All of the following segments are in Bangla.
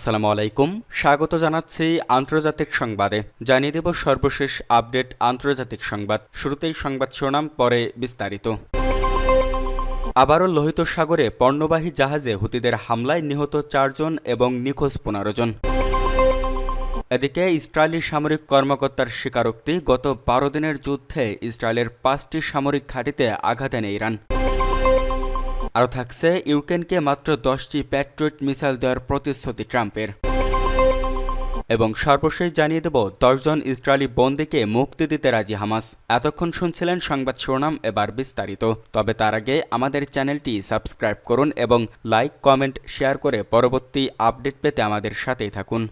আসসালামু আলাইকুম। স্বাগত জানাচ্ছি আন্তর্জাতিক সংবাদে। জানিয়ে দেব সর্বশেষ আপডেট আন্তর্জাতিক সংবাদ। শুরুতেই সংবাদ শিরোনাম, পরে বিস্তারিত। আবারও লোহিত সাগরে পণ্যবাহী জাহাজে হুতিদের হামলায় নিহত চারজন এবং নিখোঁজ পনেরো জন। এদিকে ইসরায়েলি সামরিক কর্মকর্তার স্বীকারোক্তি, গত বারো দিনের যুদ্ধে ইসরায়েলের পাঁচটি সামরিক ঘাঁটিতে আঘাত এনে ইরান। আরও থাকছে, ইউক্রেনকে মাত্র দশটি প্যাট্রিয়ট মিসাইল দেওয়ার প্রতিশ্রুতি ট্রাম্পের। এবং সর্বশেষ জানিয়ে দেব, দশজন ইসরায়েলি বন্দীকে মুক্তি দিতে রাজি হামাস। এতক্ষণ শুনছিলেন সংবাদ শিরোনাম এবার বিস্তারিত। তবে তার আগে আমাদের চ্যানেলটি সাবস্ক্রাইব করুন এবং লাইক, কমেন্ট, শেয়ার করে পরবর্তী আপডেট পেতে আমাদের সাথেই থাকুন।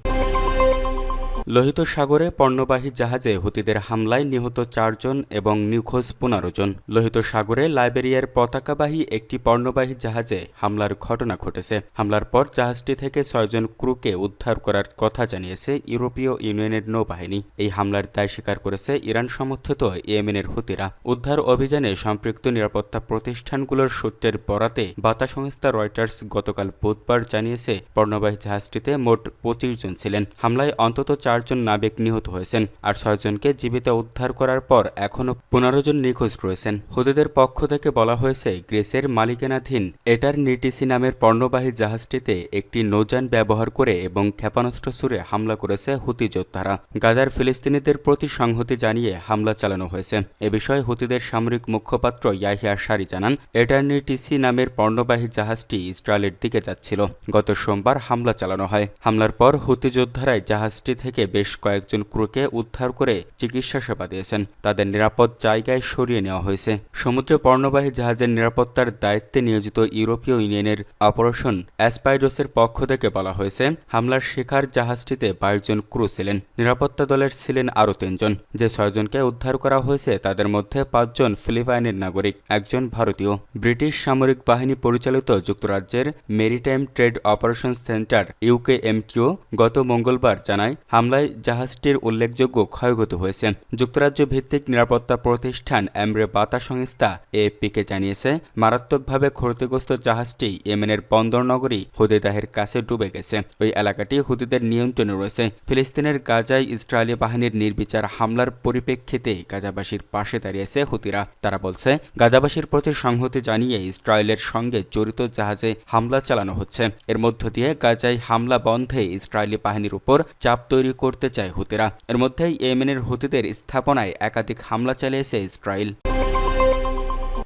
লোহিত সাগরে পণ্যবাহী জাহাজে হুতিদের হামলায় নিহত চারজন এবং নিখোঁজ পনেরো জন। লোহিত সাগরে লাইবেরিয়ার পতাকাবাহী একটি পণ্যবাহী জাহাজে হামলার ঘটনা ঘটেছে। হামলার পর জাহাজটি থেকে ছয়জন ক্রুকে উদ্ধার করার কথা জানিয়েছে ইউরোপীয় ইউনিয়নের নৌবাহিনী। এই হামলার দায় স্বীকার করেছে ইরান সমর্থিত ইয়েমেনের হুতিরা। উদ্ধার অভিযানে সম্পৃক্ত নিরাপত্তা প্রতিষ্ঠানগুলোর সূত্রের বরাতে বার্তা সংস্থা রয়টার্স গতকাল বুধবার জানিয়েছে, পণ্যবাহী জাহাজটিতে মোট পঁচিশ জন ছিলেন। হামলায় অন্তত চার চারজন নাবিক নিহত হয়েছেন আর ছয়জনকে জীবিত উদ্ধার করার পর এখনও পনেরো জন নিখোঁজ রয়েছেন। হুদিদের পক্ষ থেকে বলা হয়েছে, গ্রেসের মালিকানাধীন এটার নিটিসি নামের পণ্যবাহী জাহাজটিতে একটি নৌযান ব্যবহার করে এবং ক্ষেপণাস্ত্র সুরে হামলা করেছে হুতি যোদ্ধারা। গাজার ফিলিস্তিনিদের প্রতি সংহতি জানিয়ে হামলা চালানো হয়েছে। এ বিষয়ে হুতিদের সামরিক মুখপাত্র ইয়াহিয়া সারি জানান এটার্নিটিসি নামের পণ্যবাহী জাহাজটি ইসরায়েলের দিকে যাচ্ছিল। গত সোমবার হামলা চালানো হয়। হামলার পর হুতি যোদ্ধারাই জাহাজটি থেকে বেশ কয়েকজন ক্রুকে উদ্ধার করে চিকিৎসা সেবা দিয়েছেন। তাদের নিরাপদ জায়গায় সরিয়ে নেওয়া হয়েছে। সমুদ্র পণ্যবাহী জাহাজের নিরাপত্তার দায়িত্বে নিয়োজিত ইউরোপীয় ইউনিয়নের অপারেশন অ্যাসপাইডোসের পক্ষ থেকে বলা হয়েছে, হামলার শিকার জাহাজটিতে বাইশ জন ক্রু ছিলেন। নিরাপত্তা দলের ছিলেন আরও তিনজন। যে ছয়জনকে উদ্ধার করা হয়েছে, তাদের মধ্যে পাঁচজন ফিলিপাইনের নাগরিক, একজন ভারতীয়। ব্রিটিশ সামরিক বাহিনী পরিচালিত যুক্তরাজ্যের maritime trade operation centre UK MTO গত মঙ্গলবার জানায় হামলায় হামলায় জাহাজটির উল্লেখযোগ্য ক্ষয়ক্ষতি হয়েছে। যুক্তরাজ্য ভিত্তিক নিরাপত্তা প্রতিষ্ঠান এমরে বাতা সংস্থা এএফপিকে জানিয়েছে, মারাত্মকভাবে ক্ষতিগ্রস্ত জাহাজটি ইয়েমেনের বন্দর নগরী হুদিদাহের কাছে ডুবে গেছে। ওই এলাকাটি হুদিদের নিয়ন্ত্রণে রয়েছে। ফিলিস্তিনের গাজায় ইসরায়েলি বাহিনীর নির্বিচার হামলার পরিপ্রেক্ষিতে গাজাবাসীর পাশে দাঁড়িয়েছে হুতিরা। তারা বলছে, গাজাবাসীর প্রতি সংহতি জানিয়ে ইসরায়েলের সঙ্গে জড়িত জাহাজে হামলা চালানো হচ্ছে। এর মধ্য দিয়ে গাজায় হামলা বন্ধে ইসরায়েলি বাহিনীর উপর চাপ তৈরি করতে চায় হুতেরা। এর মধ্যেই ইয়েমেনের হুতিদের স্থাপনায় একাধিক হামলা চালিয়েছে ইসরায়েল।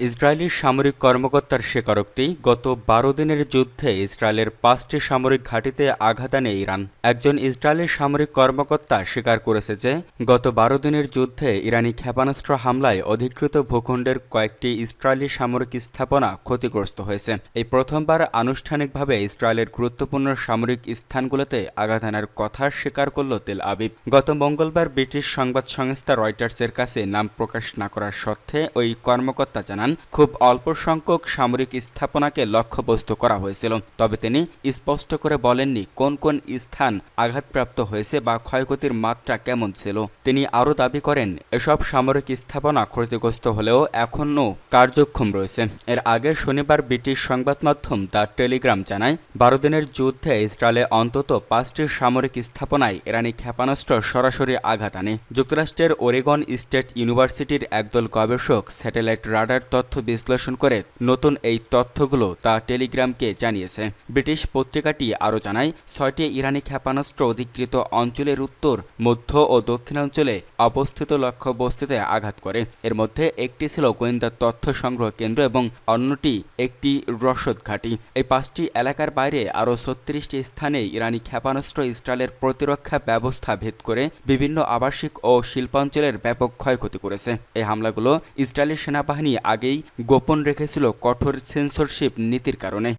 ইসরায়েলি সামরিক কর্মকর্তার স্বীকারোক্তি, গত বারো দিনের যুদ্ধে ইসরায়েলের পাঁচটি সামরিক ঘাঁটিতে আঘাত আনে ইরান। একজন ইসরায়েলি সামরিক কর্মকর্তা স্বীকার করেছে যে, গত বারো দিনের যুদ্ধে ইরানি ক্ষেপণাস্ত্র হামলায় অধিকৃত ভূখণ্ডের কয়েকটি ইসরায়েলি সামরিক স্থাপনা ক্ষতিগ্রস্ত হয়েছে। এই প্রথমবার আনুষ্ঠানিকভাবে ইসরায়েলের গুরুত্বপূর্ণ সামরিক স্থানগুলোতে আঘাত আনার কথা স্বীকার করল তেল আবিব। গত মঙ্গলবার ব্রিটিশ সংবাদ সংস্থা রয়টার্সের কাছে নাম প্রকাশ না করার সত্ত্বে ওই কর্মকর্তা জানান খুব অল্প সংখ্যক সামরিক স্থাপনাকে লক্ষ্যবস্তু করা হয়েছিল। তবে তিনি স্পষ্ট করে বলেননি কোন কোন স্থান আঘাতপ্রাপ্ত হয়েছে বা ক্ষয়ক্ষতির মাত্রা কেমন ছিল। তিনি আরও দাবি করেন, এসব সামরিক স্থাপনা ক্ষতিগ্রস্ত হলেও এখনও কার্যক্ষম রয়েছে। এর আগে শনিবার ব্রিটিশ সংবাদ মাধ্যম দ্য টেলিগ্রাম জানায়, বারো দিনের যুদ্ধে ইসরায়েলে অন্তত পাঁচটি সামরিক স্থাপনায় ইরানি ক্ষেপণাস্ত্র সরাসরি আঘাত আনে। যুক্তরাষ্ট্রের ওরেগন স্টেট ইউনিভার্সিটির একদল গবেষক স্যাটেলাইট রাডার তথ্য বিশ্লেষণ করে নতুন এই তথ্যগুলো তা টেলিগ্রামকে জানিয়েছে। ব্রিটিশ পত্রিকাটি আরও জানায়, ছয়টি ইরানি ক্ষেপণাস্ত্র অধিকৃত অঞ্চলের উত্তর, মধ্য ও দক্ষিণাঞ্চলে অবস্থিত লক্ষ্যবস্তুতে আঘাত করে। এর মধ্যে একটি ছিল গোয়েন্দা তথ্য সংগ্রহ কেন্দ্র এবং অন্যটি একটি রসদ ঘাঁটি। এই পাঁচটি এলাকার বাইরে আরও ছত্রিশটি স্থানে ইরানি ক্ষেপণাস্ত্র ইসরায়েলের প্রতিরক্ষা ব্যবস্থা ভেদ করে বিভিন্ন আবাসিক ও শিল্পাঞ্চলের ব্যাপক ক্ষয়ক্ষতি করেছে। এই হামলাগুলো ইসরায়েলি সেনাবাহিনী আগেই গোপন রেখেছিল কঠোর সেন্সরশিপ নীতির কারণে।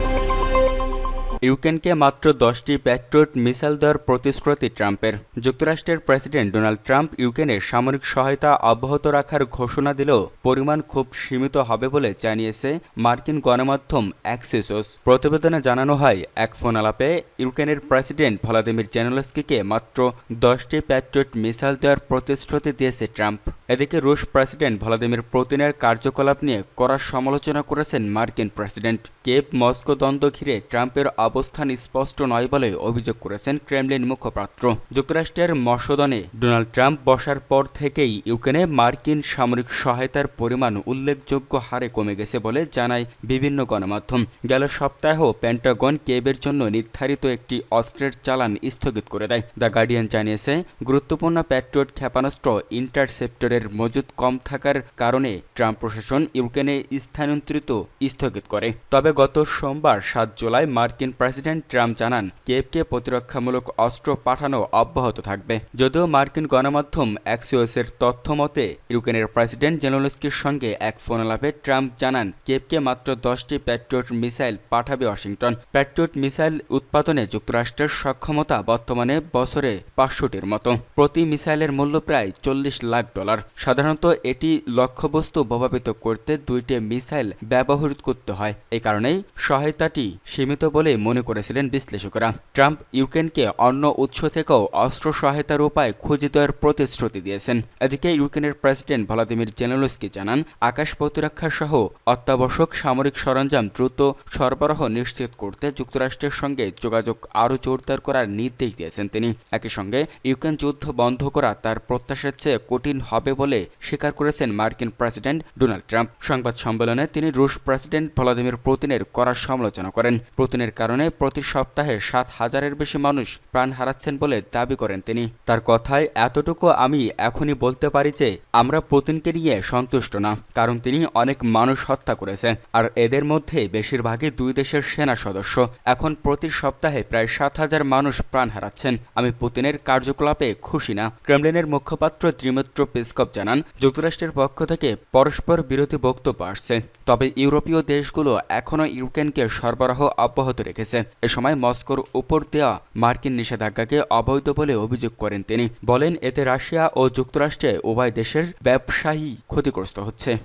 ইউক্রেনকে মাত্র দশটি প্যাট্রিয়ট মিসাইল দেওয়ার প্রতিশ্রুতি ট্রাম্পের। যুক্তরাষ্ট্রের প্রেসিডেন্ট ডোনাল্ড ট্রাম্প ইউক্রেনের সামরিক সহায়তা অব্যাহত রাখার ঘোষণা দিলেও পরিমাণ খুব সীমিত হবে বলে জানিয়েছে মার্কিন গণমাধ্যম অ্যাক্সিসোস। প্রতিবেদনে জানানো হয়, এক ফোন আলাপে ইউক্রেনের প্রেসিডেন্ট ভলাদিমির জেনেলস্কিকে মাত্র দশটি প্যাট্রিয়ট মিসাইল দেওয়ার প্রতিশ্রুতি দিয়েছে ট্রাম্প। এদিকে রুশ প্রেসিডেন্ট ভলাদিমির পুতিনের কার্যকলাপ নিয়ে কড়া সমালোচনা করেছেন মার্কিন প্রেসিডেন্ট। কেপ মস্কো দ্বন্দ্ব ঘিরে ট্রাম্পের অবস্থান স্পষ্ট নয় বলে অভিযোগ করেছেন ক্রেমলিন মুখপাত্র। যুক্তরাষ্ট্রের মসদনে ডোনাল্ড ট্রাম্প বসার পর থেকেই ইউক্রেনে মার্কিন সামরিক সহায়তার পরিমাণ উল্লেখযোগ্য হারে কমে গেছে বলে জানায় বিভিন্ন গণমাধ্যম। গেল সপ্তাহেও পেন্টাগন কেবের জন্য নির্ধারিত একটি অস্ত্রের চালান স্থগিত করে দেয়। দ্য গার্ডিয়ান জানিয়েছে, গুরুত্বপূর্ণ প্যাট্রিয়ট ক্ষেপণাস্ত্র ইন্টারসেপ্টরের মজুদ কম থাকার কারণে ট্রাম্প প্রশাসন ইউক্রেনে স্থানান্তরিত স্থগিত করে। তবে গত সোমবার সাত জুলাই মার্কিন প্রেসিডেন্ট ট্রাম্প জানান কেপকে প্রতিরক্ষামূলক অস্ত্র পাঠানো অব্যাহত থাকবে। যদিও মার্কিন গণমাধ্যম অ্যাক্সিওসের তথ্য মতে, ইউক্রেনের প্রেসিডেন্ট জেনোলস্কির সঙ্গে এক ফোনালাপে ট্রাম্প জানান কেপকে মাত্র দশটি প্যাট্রিয়ট মিসাইল পাঠাবে ওয়াশিংটন। প্যাট্রিয়ট মিসাইল উৎপাদনে যুক্তরাষ্ট্রের সক্ষমতা বর্তমানে বছরে পাঁচশোটির মতো। প্রতি মিসাইলের মূল্য প্রায় চল্লিশ লাখ ডলার। সাধারণত এটি লক্ষ্যবস্তু প্রভাবিত করতে দুইটি মিসাইল ব্যবহৃত করতে হয়। এই কারণেই সহায়তাটি সীমিত বলে মনে করেছিলেন বিশ্লেষকরা। ট্রাম্প ইউক্রেনকে অন্য উৎস থেকেও অস্ত্র সহায়তার উপায় খুঁজে দেওয়ার প্রতিশ্রুতি দিয়েছেন। এদিকে ইউক্রেনের প্রেসিডেন্ট ভলাদিমির জেনেলস্কি জানান, আকাশ প্রতিরক্ষা সহ অত্যাবশ্যক সামরিক সরঞ্জাম দ্রুত সরবরাহ নিশ্চিত করতে যুক্তরাষ্ট্রের সঙ্গে যোগাযোগ আরও জোরদার করার নির্দেশ দিয়েছেন তিনি। একই সঙ্গে ইউক্রেন যুদ্ধ বন্ধ করা তার প্রত্যাশার চেয়ে কঠিন হবে বলে স্বীকার করেছেন মার্কিন প্রেসিডেন্ট ডোনাল্ড ট্রাম্প। সংবাদ সম্মেলনে তিনি রুশ প্রেসিডেন্ট ভলাদিমির পুতিনের কড়া সমালোচনা করেন। পুতিনের কারণে প্রতি সপ্তাহে সাত হাজারের বেশি মানুষ প্রাণ হারাচ্ছেন বলে দাবি করেন তিনি। তার কথায়, এতটুকু আমি এখনই বলতে পারি যে, আমরা পুতিনকে নিয়ে সন্তুষ্ট না, কারণ তিনি অনেক মানুষ হত্যা করেছে, আর এদের মধ্যে বেশিরভাগই দুই দেশের সেনা সদস্য। এখন প্রতি সপ্তাহে প্রায় সাত হাজার মানুষ প্রাণ হারাচ্ছেন। আমি পুতিনের কার্যকলাপে খুশি না। ক্রেমলিনের মুখপাত্র ত্রিমিত্র পেসকপ জানান, যুক্তরাষ্ট্রের পক্ষ থেকে পরস্পর বিরোধী বক্তব্য আসছে। তবে ইউরোপীয় দেশগুলো এখনও ইউক্রেনকে সরবরাহ অব্যাহত রেখেছে। এ সময় মস্কোর উপর দেওয়া মার্কিন নিষেধাজ্ঞাকে অবৈধ বলে অভিযোগ করেন তিনি। বলেন, এতে রাশিয়া ও যুক্তরাষ্ট্রে উভয় দেশের ব্যবসায়ী ক্ষতিগ্রস্ত হচ্ছে।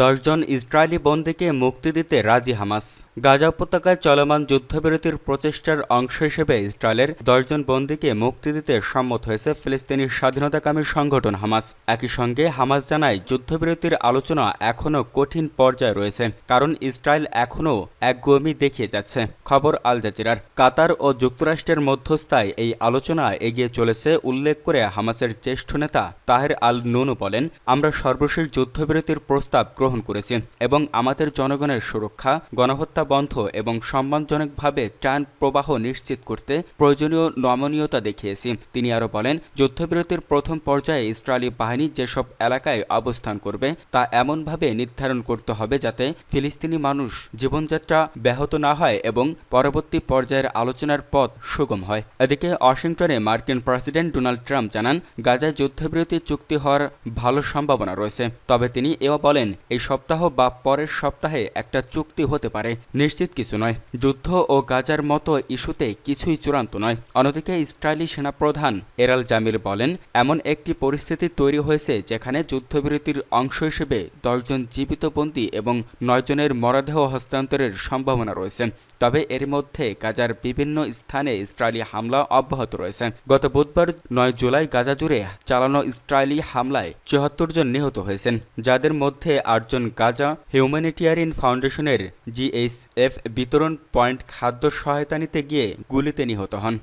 দশজন ইসরায়েলি বন্দীকে মুক্তি দিতে রাজি হামাস। গাজা উপত্যকায় চলমান যুদ্ধবিরতির প্রচেষ্টার অংশ হিসেবে ইসরায়েলের দশজন বন্দীকে মুক্তি দিতে সম্মত হয়েছে ফিলিস্তিনি স্বাধীনতাকামী সংগঠন হামাস। একই সঙ্গে হামাস জানায়, যুদ্ধবিরতির আলোচনা এখনও কঠিন পর্যায়ে রয়েছে, কারণ ইসরায়েল এখনও একগুমি দেখিয়ে যাচ্ছে, খবর আল জাজিরার। কাতার ও যুক্তরাষ্ট্রের মধ্যস্থায় এই আলোচনা এগিয়ে চলেছে, উল্লেখ করে হামাসের জ্যেষ্ঠ নেতা তাহের আল নুনু বলেন, আমরা সর্বশেষ যুদ্ধবিরতির প্রস্তাব গ্রহণ করেছি এবং আমাদের জনগণের সুরক্ষা, গণহত্যা বন্ধ এবং সম্মানজনকভাবে ত্রাণ প্রবাহ নিশ্চিত করতে প্রয়োজনীয় নমনীয়তা দেখিয়েছি। তিনি আরও বলেন, যুদ্ধবিরতির প্রথম পর্যায়ে ইসরায়েলি বাহিনী যেসব এলাকায় অবস্থান করবে, তা এমনভাবে নির্ধারণ করতে হবে যাতে ফিলিস্তিনি মানুষ জীবনযাত্রা ব্যাহত না হয় এবং পরবর্তী পর্যায়ের আলোচনার পথ সুগম হয়। এদিকে ওয়াশিংটনে মার্কিন প্রেসিডেন্ট ডোনাল্ড ট্রাম্প জানান, গাজায় যুদ্ধবিরতি চুক্তি হওয়ার ভালো সম্ভাবনা রয়েছে। তবে তিনি এও বলেন এই সপ্তাহ বা পরের সপ্তাহে একটা চুক্তি হতে পারে। নিশ্চিত কিছু নয়। যুদ্ধ ও গাজার মতো ইস্যুতে কিছুই চূড়ান্ত নয়। অন্যদিকে ইসরায়েলি সেনাপ্রধান এরাল জামিল বলেন, এমন একটি পরিস্থিতি তৈরি হয়েছে যেখানে যুদ্ধবিরতির অংশ হিসেবে দশজন জীবিত বন্দী এবং নয়জনের মরদেহ হস্তান্তরের সম্ভাবনা রয়েছে। তবে এর মধ্যে গাজার বিভিন্ন স্থানে ইসরায়েলি হামলা অব্যাহত রয়েছে। গত বুধবার নয় জুলাই গাজা জুড়ে চালানো ইসরায়েলি হামলায় চুয়াত্তর জন নিহত হয়েছেন, যাদের মধ্যে আটজন গাজা হিউম্যানিটিয়ারিয়ান ফাউন্ডেশনের জিএইচএফ বিতরণ পয়েন্ট খাদ্য সহায়তা নিতে গিয়ে গুলিতে নিহত হন।